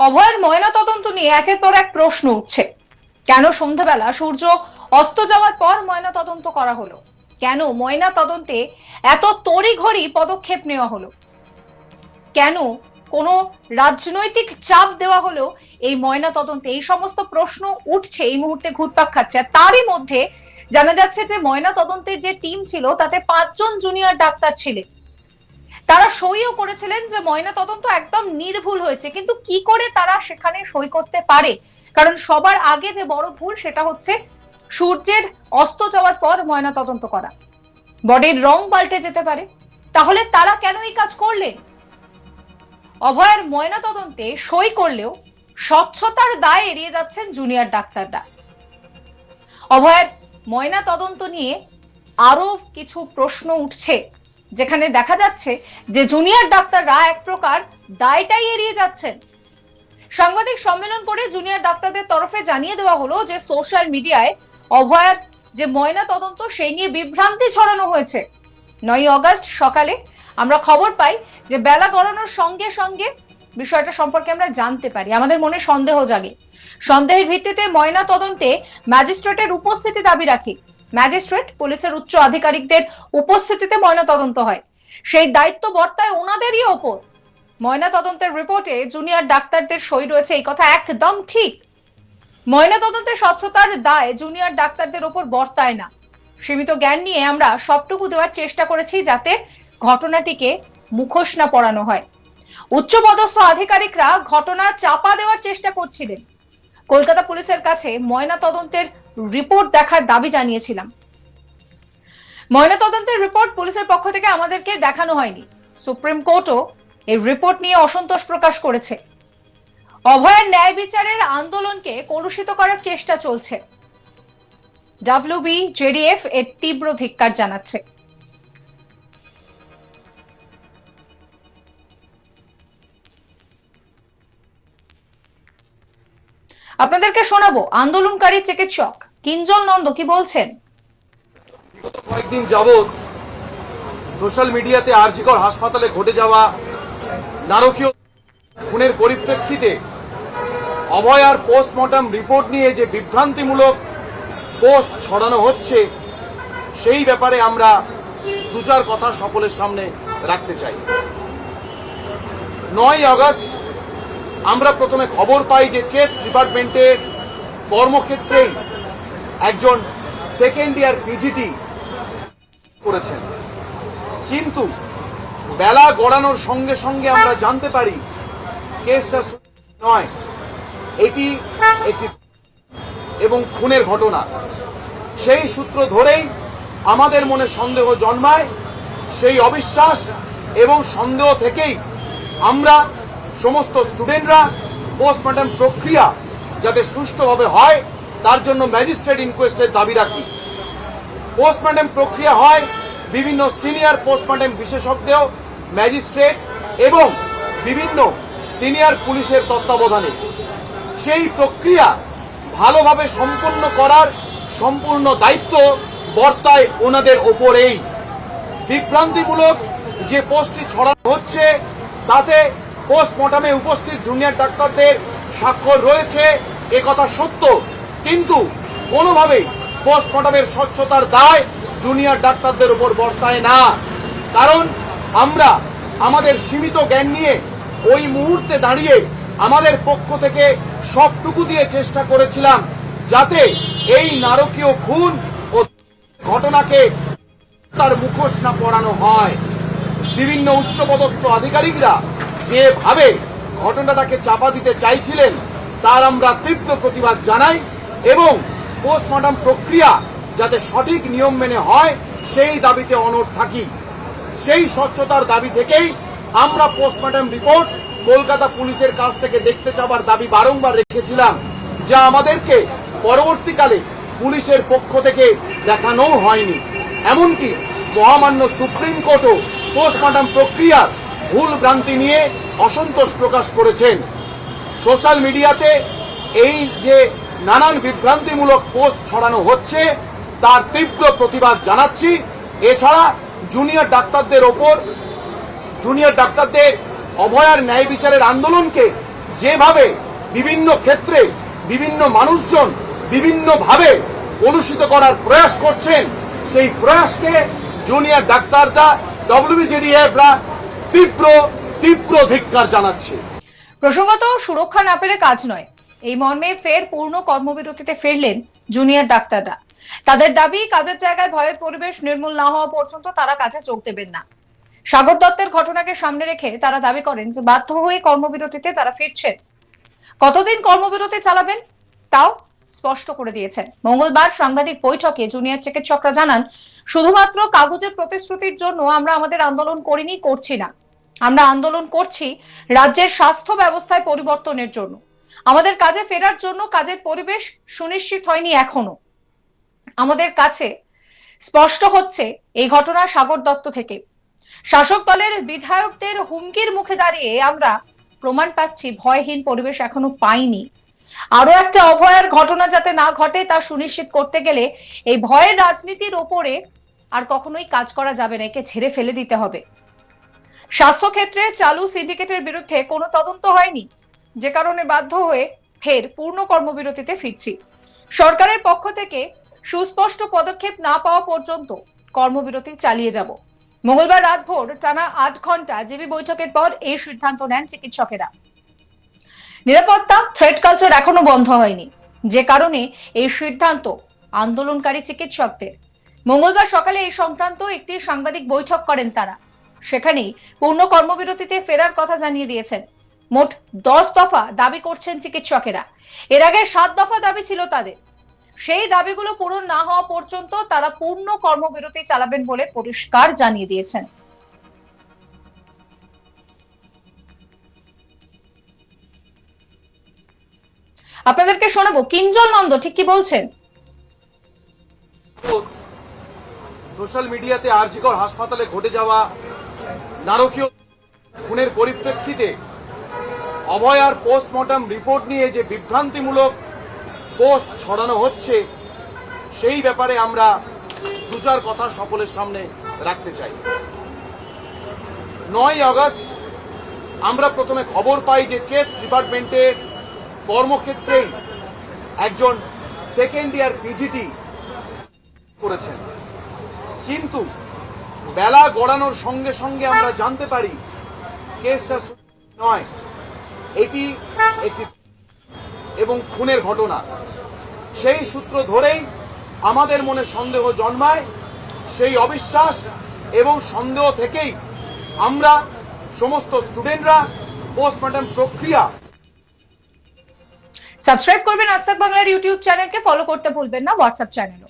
অভয়ের ময়না তদন্ত নিয়ে একের পর এক প্রশ্ন উঠছে। কেন সন্ধ্যাবেলা সূর্য অস্ত যাওয়ার পর ময়না তদন্ত করা হলো? কেন ময়না তদন্তে এত তড়িঘড়ি পদক্ষেপ নেওয়া হলো? কেন কোনো রাজনৈতিক চাপ দেওয়া হলো? এই ময়না তদন্তে এই সমস্ত প্রশ্ন উঠছে, এই মুহূর্তে ঘুরপাক খাচ্ছে। আর তারই মধ্যে জানা যাচ্ছে যে ময়না তদন্তের যে টিম ছিল, তাতে পাঁচজন জুনিয়র ডাক্তার ছিলেন। তারা সইও করেছিলেন যে ময়না তদন্ত একদম নির্ভুল হয়েছে। কিন্তু কি করে তারা সেখানে সই করতে পারে? কারণ সবার আগে যে বড় ভুল সেটা হচ্ছে সূর্যের অস্ত যাওয়ার পর ময়না তদন্ত করা। বডির রং পাল্টে যেতে পারে। তাহলে তারা কেন এই কাজ করলেন অভয়ের ময়না তদন্তে সই করলেও স্বচ্ছতার দায় এড়িয়ে যাচ্ছেন জুনিয়র ডাক্তাররা। অভয়ের ময়না তদন্ত নিয়ে আরও কিছু প্রশ্ন উঠছে। যেখানে দেখা যাচ্ছে যে জুনিয়র ডাক্তাররা এক প্রকার দায়টাই এড়িয়ে যাচ্ছেন। সাংবাদিক সম্মেলন করে জুনিয়র ডাক্তারদের তরফে জানিয়ে দেওয়া হলো যে সোশ্যাল মিডিয়ায় অভয়ার যে ময়না তদন্ত, সেই নিয়ে বিভ্রান্তি ছড়ানো হয়েছে। নয় অগস্ট সকালে আমরা খবর পাই যে বেলা গড়ানোর সঙ্গে সঙ্গে বিষয়টা সম্পর্কে আমরা জানতে পারি। আমাদের মনে সন্দেহ জাগে। সন্দেহের ভিত্তিতে ময়না তদন্তে ম্যাজিস্ট্রেটের উপস্থিতি দাবি রাখি। ম্যাজিস্ট্রেট, পুলিশের উচ্চ আধিকারিকদের উপস্থিতিতে ময়না তদন্ত হয়। সেই দায়িত্ব বর্তায় ওনাদেরই ওপর। ময়না তদন্তের রিপোর্টে জুনিয়র ডাক্তারদের সই রয়েছে এই কথা একদম ঠিক। ময়না তদন্তের স্বচ্ছতার দায় জুনিয়র ডাক্তারদের ওপর বর্তায় না। সীমিত জ্ঞান নিয়ে আমরা সবটুকু দেওয়ার চেষ্টা করেছি যাতে ঘটনাটিকে মুখোশ না পড়ানো হয়। উচ্চপদস্থ আধিকারিকরা ঘটনা চাপা দেওয়ার চেষ্টা করছিলেন। কলকাতা পুলিশের কাছে ময়না তদন্তের রিপোর্ট দেখার দাবি জানিয়েছিলাম। ময়না তদন্তের রিপোর্ট পুলিশের পক্ষ থেকে আমাদেরকে দেখানো হয়নি। সুপ্রিম কোর্টও এই রিপোর্ট নিয়ে অসন্তোষ প্রকাশ করেছে। অভয়ের ন্যায় বিচারের আন্দোলনকে কলুষিত করার চেষ্টা চলছে। ডাব্লিউবি জেডিএফ এর তীব্র ধিক্কার জানাচ্ছে। আপনাদেরকে শোনাবো, আন্দোলনকারী চিকিৎসক কিঞ্জল নন্দ কি বলছেন? কয়েকদিন যাবৎ সোশ্যাল মিডিয়াতে আরজিকর হাসপাতালে ঘটে যাওয়া নারকীয় খুনের পরিপ্রেক্ষিতে অভয় আর পোস্টমর্টম রিপোর্ট নিয়ে যে বিভ্রান্তিমূলক পোস্ট ছড়ানো হচ্ছে, সেই ব্যাপারে আমরা দু চার কথা সকলের সামনে রাখতে চাই। নয় আগস্ট আমরা প্রথমে খবর পাই যে চেস্ট ডিপার্টমেন্টের কর্মক্ষেত্রেই একজন সেকেন্ড ইয়ার পিজিটি করেছেন। কিন্তু বেলা গড়ানোর সঙ্গে সঙ্গে আমরা জানতে পারি কেসটা নয়, এটি একটি এবং খুনের ঘটনা। সেই সূত্র ধরেই আমাদের মনে সন্দেহ জন্মায়, সেই অবিশ্বাস এবং সন্দেহ থেকেই আমরা সমস্ত স্টুডেন্টরা পোস্টমর্টম প্রক্রিয়া যাতে সুষ্ঠুভাবে হয়, তার জন্য ম্যাজিস্ট্রেট ইনকোয়েস্টের দাবি রাখি। পোস্টমর্টম প্রক্রিয়া হয় বিভিন্ন সিনিয়র পোস্টমর্টম বিশেষজ্ঞ ম্যাজিস্ট্রেট এবং বিভিন্ন সিনিয়র পুলিশের তত্ত্বাবধানে। সেই প্রক্রিয়া ভালোভাবে সম্পন্ন করার সম্পূর্ণ দায়িত্ব বর্তায় ওনাদের ওপরেই। বিভ্রান্তিমূলক যে পোস্টটি ছড়ানো হচ্ছে, তাতে পোস্টমর্টমে উপস্থিত জুনিয়র ডাক্তারদের স্বাক্ষর রয়েছে, এ কথা সত্য। কিন্তু কোনোভাবেই পোস্টমর্টমের স্বচ্ছতার দায় জুনিয়র ডাক্তারদের উপর বর্তায় না। কারণ আমরা আমাদের সীমিত জ্ঞান নিয়ে ওই মুহূর্তে দাঁড়িয়ে আমাদের পক্ষ থেকে সবটুকু দিয়ে চেষ্টা করেছিলাম, যাতে এই নারকীয় খুন ও ঘটনাকে তার মুখোশ না পড়ানো হয়। বিভিন্ন উচ্চপদস্থ আধিকারিকরা যেভাবে ঘটনাটাকে চাপা দিতে চাইছিলেন, তার আমরা তীব্র প্রতিবাদ জানাই এবং পোস্টমর্টম প্রক্রিয়া যাতে সঠিক নিয়ম মেনে হয়, সেই দাবিতে অনড় থাকি। সেই স্বচ্ছতার দাবি থেকেই আমরা পোস্টমর্টম রিপোর্ট কলকাতা পুলিশের কাছ থেকে দেখতে চাবার দাবি বারংবার রেখেছিলাম, যা আমাদেরকে পরবর্তীকালে পুলিশের পক্ষ থেকে দেখানোও হয়নি। এমনকি মহামান্য সুপ্রিম কোর্টও পোস্টমর্টম প্রক্রিয়ার ভুল ভ্রান্তি নিয়ে অসন্তোষ প্রকাশ করেছেন। সোশ্যাল মিডিয়াতে এই যে নানান বিভ্রান্তিমূলক পোস্ট ছড়ানো হচ্ছে, তার তীব্র প্রতিবাদ জানাচ্ছি। এছাড়া জুনিয়র ডাক্তারদের ওপর, জুনিয়র ডাক্তারদের অভয়ার ন্যায় বিচারের আন্দোলনকে যেভাবে বিভিন্ন ক্ষেত্রে বিভিন্ন মানুষজন বিভিন্নভাবে অনুষ্ঠিত করার প্রয়াস করছেন, সেই প্রয়াসকে জুনিয়র ডাক্তাররা ডব্লিউবিজেডিএফরা তীব্র তীব্র ধিক্কার জানাচ্ছে। প্রসঙ্গত, সুরক্ষা না পেলে কাজ নয়। এই মর্মে ফের পূর্ণ কর্মবিরতিতে ফিরলেন জুনিয়র ডাক্তাররা। তাদের দাবি, কাজের জায়গায় ভয়ের পরিবেশ নির্মূল না হওয়া পর্যন্ত তারা কাজে যোগ দেবেন না। সাগর দত্তের ঘটনাকে সামনে রেখে তারা দাবি করেন যে বাধ্য হয়ে কর্মবিরতিতে তারা ফিরছেন। কতদিন কর্মবিরতি চালাবেন? তাও স্পষ্ট করে দিয়েছেন। মঙ্গলবার সাংবাদিক বৈঠকে জুনিয়র চিকিৎসকরা জানান, শুধুমাত্র কাগজের প্রতিশ্রুতির জন্য আমরা আমাদের আন্দোলন করিনি, করছি না। আমরা আন্দোলন করছি রাজ্যের স্বাস্থ্য ব্যবস্থায় পরিবর্তনের জন্য। আমাদের কাজে ফেরার জন্য কাজের পরিবেশ সুনিশ্চিত হয়নি এখনও। আমাদের কাছে স্পষ্ট হচ্ছে এই ঘটনা সাগর দত্ত থেকে। শাসক দলের বিধায়কদের হুমকির মুখে দাঁড়িয়ে আমরা প্রমাণ পাচ্ছি, ভয়হীন পরিবেশ এখনও পাইনি। আরও একটা অভয়ার ঘটনা যাতে না ঘটে তা সুনিশ্চিত করতে গেলে এই ভয়ের রাজনীতির ওপরে আর কখনোই কাজ করা যাবে না, একে ছেড়ে ফেলে দিতে হবে। স্বাস্থ্যক্ষেত্রে চালু সিন্ডিকেটের বিরুদ্ধে কোনো তদন্ত হয়নি। যে কারণে বাধ্য হয়ে ফের পূর্ণ কর্মবিরতিতে ফিরছি। সরকারের পক্ষ থেকে সুস্পষ্ট পদক্ষেপ না পাওয়া পর্যন্ত কর্মবিরতি চালিয়ে যাব। মঙ্গলবার রাতভর টানা আট ঘণ্টা জিবি বৈঠকের পর এই সিদ্ধান্ত নেন চিকিৎসকেরা। নিরাপত্তা, থ্রেড কালচার এখনও বন্ধ হয়নি। যে কারণে এই সিদ্ধান্ত আন্দোলনকারী চিকিৎসকদের। মঙ্গলবার সকালে এই সংক্রান্ত একটি সাংবাদিক বৈঠক করেন তারা। সেখানেই পূর্ণ কর্মবিরতিতে ফেরার কথা জানিয়ে দিয়েছেন। মোট দশ দফা দাবি করছেন চিকিৎসকেরা। এর আগে সাত দফা দাবি ছিল তাদের। সেই দাবিগুলো পূরণ না হওয়া পর্যন্ত তারা পূর্ণ কর্মবিরতি চালাবেন বলে পরিষ্কার জানিয়ে দিয়েছেন। আপনাদেরকে শোনাবো, কিঞ্জল নন্দ ঠিক কি বলছেন? সোশ্যাল মিডিয়াতে আরজিকর হাসপাতালে ঘটে যাওয়া নারকীয় খুনের পরিপ্রেক্ষিতে অভয়ার পোস্টমর্টম রিপোর্ট নিয়ে যে বিভ্রান্তিমূলক পোস্ট ছড়ানো হচ্ছে, সেই ব্যাপারে আমরা দু চার কথা সকলের সামনে রাখতে চাই। নয় আগস্ট আমরা প্রথমে খবর পাই যে চেস্ট ডিপার্টমেন্টের কর্মক্ষেত্রেই একজন সেকেন্ড ইয়ার পিজিটি করেছেন। কিন্তু বেলা গড়ানোর সঙ্গে সঙ্গে আমরা জানতে পারি, কেসটা নয়। এটি একটি এবং খুনের ঘটনা। সেই সূত্র ধরেই আমাদের মনে সন্দেহ জন্মায়, সেই অবিশ্বাস এবং সন্দেহ থেকেই আমরা সমস্ত স্টুডেন্টরা পোস্টমর্টম প্রক্রিয়া সাবস্ক্রাইব করবেন আজ বাংলার ইউটিউব চ্যানেলকে, ফলো করতে ভুলবেন না, হোয়াটসঅ্যাপ চ্যানেলও।